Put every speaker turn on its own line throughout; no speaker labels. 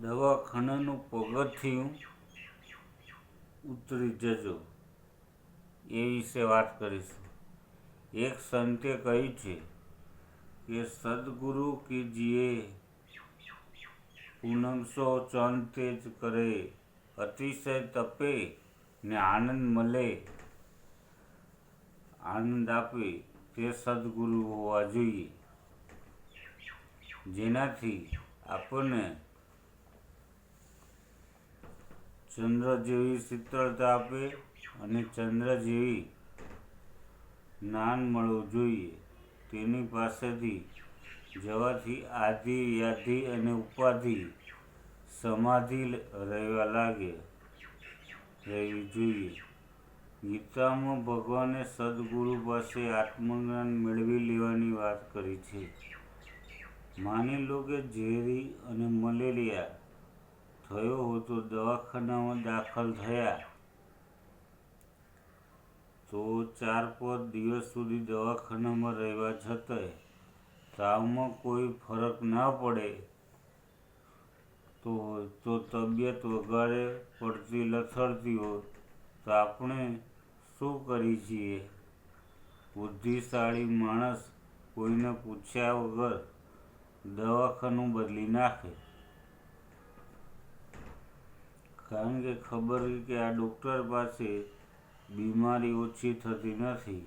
દવાખાનાનું પગથિયું ઉતરી જજો. એ વિશે વાત કરીશું. એક સંતે કહ્યું છે કે, સદગુરુ કીજીએ પૂનમસો ચંદ તેજ કરે, અતિશય તપે ને આનંદ મળે, આનંદ આપે તે સદગુરુ હોવા જોઈએ. જેનાથી આપણને ચંદ્ર જેવી શીતળતા આપે અને ચંદ્ર જેવી જ્ઞાન મળવું જોઈએ. તેની પાસેથી જવાથી આધિ વ્યાધિ અને ઉપાધિ સમાધિ રહેવા લાગે, રહેવી જોઈએ. ગીતામાં ભગવાને સદગુરુ પાસે આત્મજ્ઞાન મેળવી લેવાની વાત કરી છે. માની લો કે ઝેરી અને મલેરિયા થયો હતો દવાખાનામાં દાખલ થયા. તો ચાર પાંચ દિવસ સુધી દવાખાનામાં રહેવા છતાંય તાવમાં કોઈ ફરક ના પડે. તો તો તબિયત વગાડે, પડતી લથડતી હોય, તો આપણે શું કરી છીએ? બુદ્ધિશાળી માણસ કોઈને પૂછ્યા વગર દવાખાનું બદલી નાખે. કારણ કે ખબર કે આ ડૉક્ટર પાસે બીમારી ઓછી થતી નથી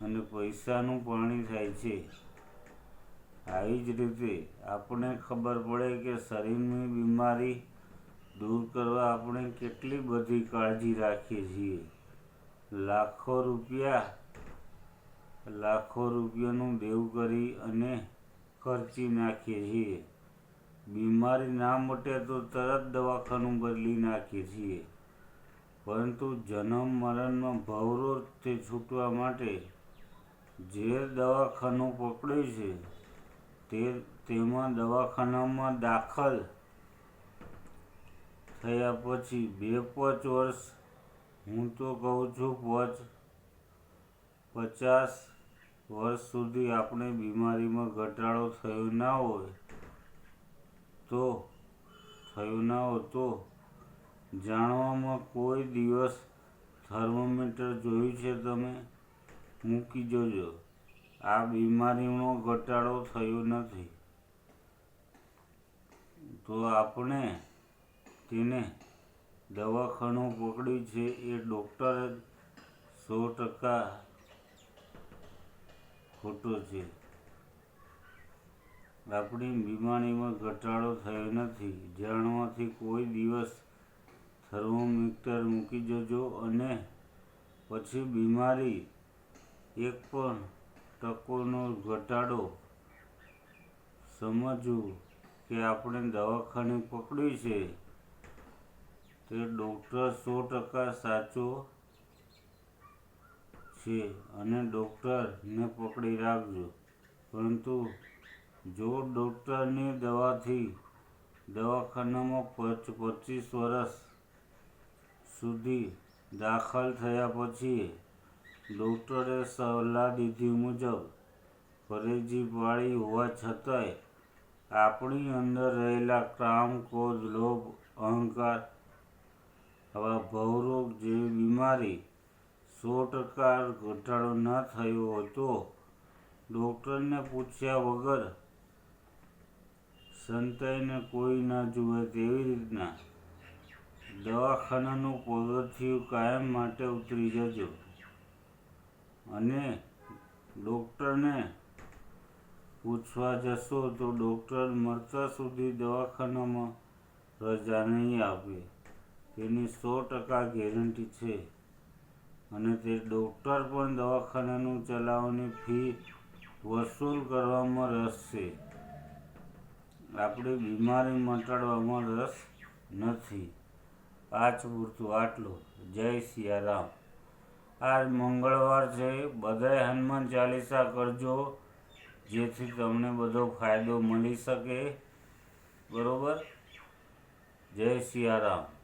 અને પૈસાનું પાણી થાય છે. આવી જ રીતે આપણે ખબર પડે કે શરીરની બીમારી દૂર કરવા આપણે કેટલી બધી કાળજી રાખીએ છીએ. લાખો રૂપિયા, લાખો રૂપિયાનું દેવું કરી અને ખર્ચી નાખીએ છીએ. બીમારી ના મટે તો તરત દવાખાનું બદલી નાખીએ છીએ. પરંતુ જન્મ મરણમાં તે છૂટવા માટે જે દવાખાનું પકડ્યું છે તે તેમાં દવાખાનામાં દાખલ થયા પછી બે પાંચ વર્ષ, હું તો કહું છું પાંચ, પચાસ વર્ષ સુધી આપણે બીમારીમાં ઘટાડો થયો ના હોય. તો થયું ન હતું. જાણવામાં કોઈ દિવસ થર્મોમીટર જોયું છે તમે? મૂકી જોજો. આ બીમારીનો ઘટાડો થયો નથી. તો આપણે તેને દવાખાનું પકડ્યું છે એ ડૉક્ટર સો ટકા ખોટો છે. આપણી બીમારીમાં ઘટાડો થયો નથી. જાણવાથી કોઈ દિવસ થર્મોમીટર મૂકી જજો અને પછી બીમારી એક પણ ટકોનો ઘટાડો. સમજવું કે આપણે દવાખાને પકડ્યું છે. તે ડૉક્ટર સો ટકા સાચો છે અને ડૉક્ટરને પકડી રાખજો. પરંતુ જો ડૉક્ટરની દવાથી દવાખાનામાં પચ, પચીસ વર્ષ સુધી દાખલ થયા પછી ડૉક્ટરે સલાહ દીધી મુજબ પરેજી પાળી હોવા છતાંય આપણી અંદર રહેલા કામ, ક્રોધ, લોભ, અહંકાર આવા ભવરોગ જેવી બીમારી સો ટકા ઘટાડો ન થયો હતો ડૉક્ટરને પૂછ્યા વગર સંતાઈને કોઈ ના જુએ તેવી રીતના દવાખાનાનું પગથિયું કાયમ માટે ઉતરી જજો. અને ડૉક્ટરને પૂછવા જશો તો ડૉક્ટર મરતા સુધી દવાખાનામાં રજા નહીં આપે. તેની સો ટકા ગેરંટી છે. અને તે ડૉક્ટર પણ દવાખાનાનું ચલાવવાની ફી વસૂલ કરવામાં રસ છે. આપણે બીમારી મટાડવામાં રસ નથી. આજ પૂરતું આટલું. જય સિયારામ. આજ મંગળવાર છે. બધાય હનુમાન ચાલીસા કરજો, જેથી તમને બધો ફાયદો મળી શકે. બરોબર? જય સિયારામ.